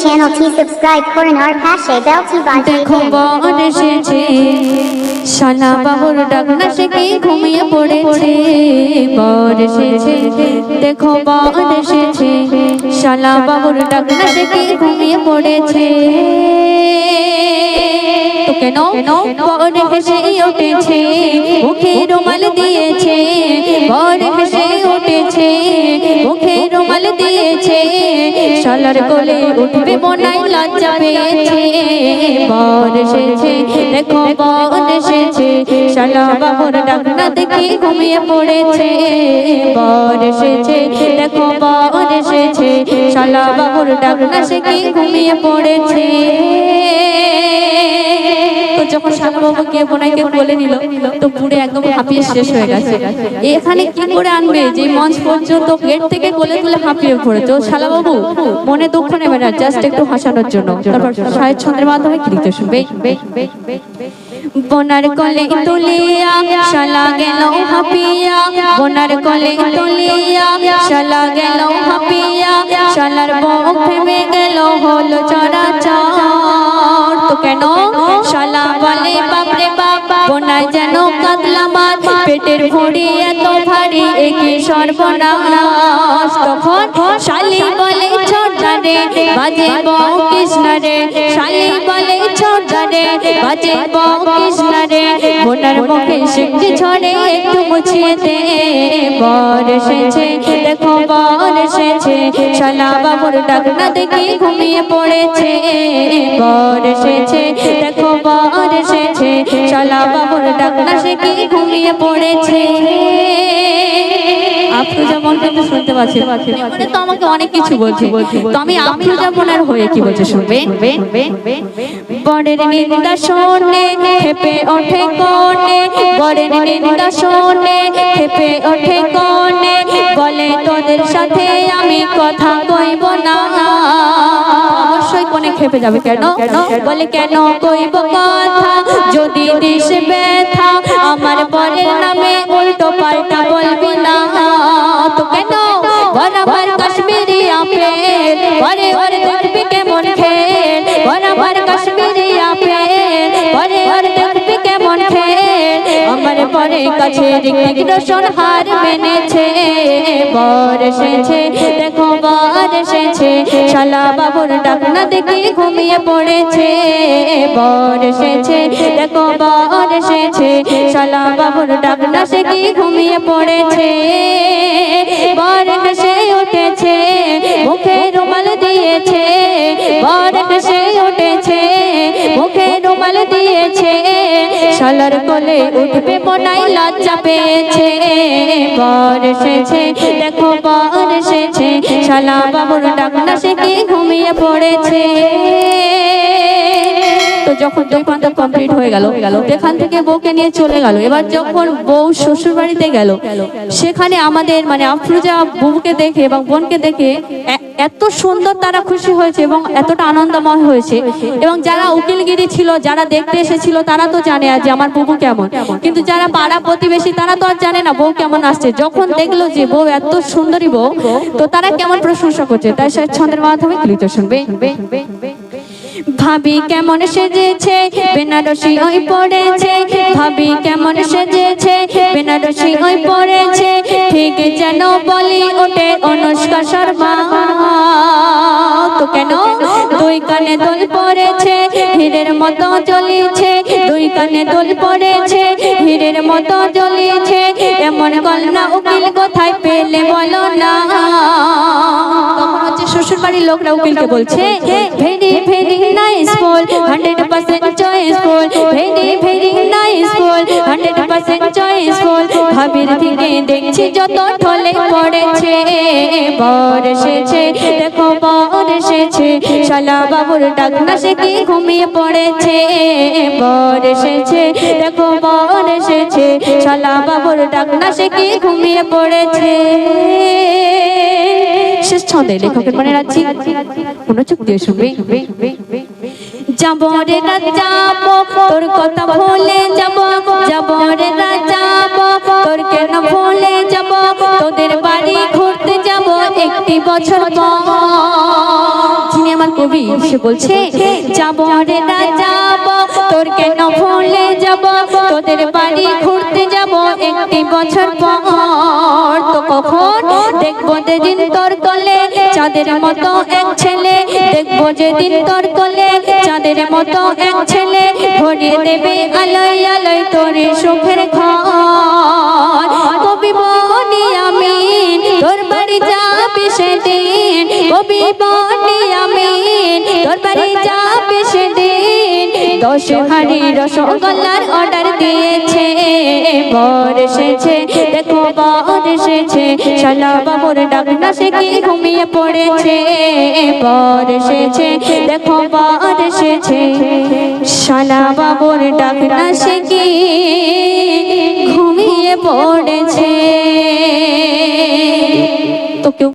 চ্যানেলটি সাবস্ক্রাইব করুন আর পাশে বেলটি বাজিয়ে দেখো দিন বর এসেছে শালা বাবুর ডাকনা সে কি ঘুমিয়ে পড়েছে? বর এসেছে দেখো বর এসেছে শালা বাবুর ডাকনা সে কি ঘুমিয়ে পড়েছে? কেন বর হেসে উঠেছে? মুখে রুমাল দিয়েছে বর হেসে উঠেছে মুখে রুমাল শালার কোলে উঠবে লজ্জা পেয়েছে। বর এসেছে, দেখো এসেছে। ডাকনা দেখে ঘুমিয়ে পড়েছে। বর এসেছে, দেখো এসেছে। ডাকনা সে কি ঘুমিয়ে পড়েছে। যখন বোনাইকে বলে নিল, তো পুরে একদম হাঁপিয়ে শেষ হয়ে গেছে। এখানে কি করে আনবে? যে মঞ্চ পর্যন্ত গেট থেকে কোলে তুলে হাঁপিয়ে পড়েছে ও শালাবাবু, মনে দুঃখ নেবে না জাস্ট একটু হাসানোর জন্য। তারপর সাহেব ছন্দের মাধ্যমে শুনবে? বোনার কলে তুলিয়া, শালা গেল হাঁপিয়া। বোনার কলে তুলিয়া, শালা গেল হাঁপিয়া। শালার বুক থেমে গেল হলো তো কেন? শালা বলে, বাপরে বাবা বোনায় যেন কাতলা সর্বনাশ তখন শালি বলে ছোটা রে বাজে কৃষ্ণ রে। শালি বলে ছোটা রে বাজে কৃষ্ণ রে। বোনার মুখে শিখতে ছড়ে একটু মুছিয়ে দে, বর এসেছে, দেখো বর এসেছে। শালা বাবুর ডাকনা দেখে ঘুমিয়ে পড়েছে, বর এসেছে, দেখো বর এসেছে। শালা বাবুর ডাকনা সে কি ঘুমিয়ে পড়েছে। আফরোজা মন কিন্তু শুনতে পাচ্ছি। মানে তো আমাকে অনেক কিছু বলছে। তো আমি আফরোজা মনের হয়ে কি বলছে শুনবে? বরের নিন্দা শোনে খেপে ওঠে কোনে বরের নিন্দা শোনে খেপে ওঠে কোনে বলে তোদের সাথে আমি কথা কইব না। অবশ্যই কোনে খেপে যাবে কেন? বলে কেন কইব কথা? যদি দিস ব্যথা আমার পরের নামে উল্টো পাল্টা বলবি পরে পরে দেখবি কেমন খেল? বরাবর কাশ্মীরি আপেল পরে পরে দেখবি কেমন খেল? আমার পরে কাছে ঋতিক রোশন হার মেনেছে। বর এসেছে দেখো বর এসেছে শালা বাবুর ডাকনা দেখে ঘুমিয়ে পড়েছে। বর এসেছে দেখো বর এসেছে শালা বাবুর ডাকনা সে কি ঘুমিয়ে পড়েছে। শালার কোলে উঠবে মনাই লজ্জা পেয়েছে। বর এসেছে দেখো বর এসেছে শালা বাবুর ডাকনা সে কি ঘুমিয়ে পড়েছে। তো যখন দোকানটা কমপ্লিট হয়ে গেল, এখান থেকে বউকে নিয়ে চলে গেল। এবার যখন বউ শ্বশুর বাড়িতে গেল, সেখানে আমাদের মানে আফরুজা বউকে দেখে এবং বোনকে দেখে এত সুন্দর তারা খুশি হয়েছে এবং এতটা আনন্দময় হয়েছে। এবং যারা উকিলগিরি ছিল, যারা দেখতে এসেছিল, তারা তো জানে যে আমার বুবু কেমন। কিন্তু যারা পাড়া প্রতিবেশী, তারা তো আর জানে না বউ কেমন আসছে। যখন দেখল যে বউ এত সুন্দরী বউ, তো তারা কেমন প্রশংসা করছে। তাই সে ছন্দের মাধ্যমে ক্লিত শুনবে। ভাবি কেমন সেজেছে, বেনারসি ওই পড়েছে। ভাবি কেমন সেজেছে, বেনারসি ওই পড়েছে। ঠিক যেন বলি ওঠে অনুষ্কা শর্মা। তো কেন? দুই কানে দোল পড়েছে হীরের মতো জ্বলিছে। দুই কানে দোল পড়েছে হীরের মতো জ্বলিছে। এমন কলনা উকিল কোথায় পেলে বলো না। শ্বশুর বাড়ির লোকরা উকিলকে বলছে very very nice full hundred percent very very full hundred percent ভাবির থেকে দেখছি যত ঠলে পড়েছে। বর এসেছে, দেখো বর এসেছে। শালা বাবুর ডাকনা সে কি ঘুমিয়ে পড়েছে। বর দেখো বর শালা বাবুর ডাকনা সে কি ঘুমিয়ে পড়েছে। শেষ ছন্দে লেখকের মনে রাখছি মনোযোগ দিয়ে শুনবে। যাব রে না যাব তোর কথা ভুলে যাব যাব রে না যাব তোর কেন ভুলে যাব, তোদের বাড়ি ঘুরতে যাব একটি বছর যিনি আমার কবি, সে বলছে, যাব রে না যাব তোর কেন ভুলে যাব, তোদের বাড়ি ঘুরতে যাব একটি বছর পর। তো কখন দেখব যেদিন তোর কোলে, চাঁদের মতো এক ছেলে। দেখব যেদিন তোর কোলে চাঁদের মতো এক ছেলে ভরে দেবে আলোয় আলোয় তোর সুখের ঘর। কবি বনি আমি, তোর বাড়ি যাবি সেদিন। কবি বনি আমি, তোর বাড়ি যাবি সেদিন। দশ হাড়ি রসগোল্লার অর্ডার দিয়েছে, বর এসেছে, দেখো বর এসেছে, শালা বাবুর ডাক না সে কি ঘুমিয়ে পড়েছে, বর এসেছে, দেখো বর এসেছে, শালা বাবুর ডাক না সে কি ঘুমিয়ে পড়েছে। তো কেউ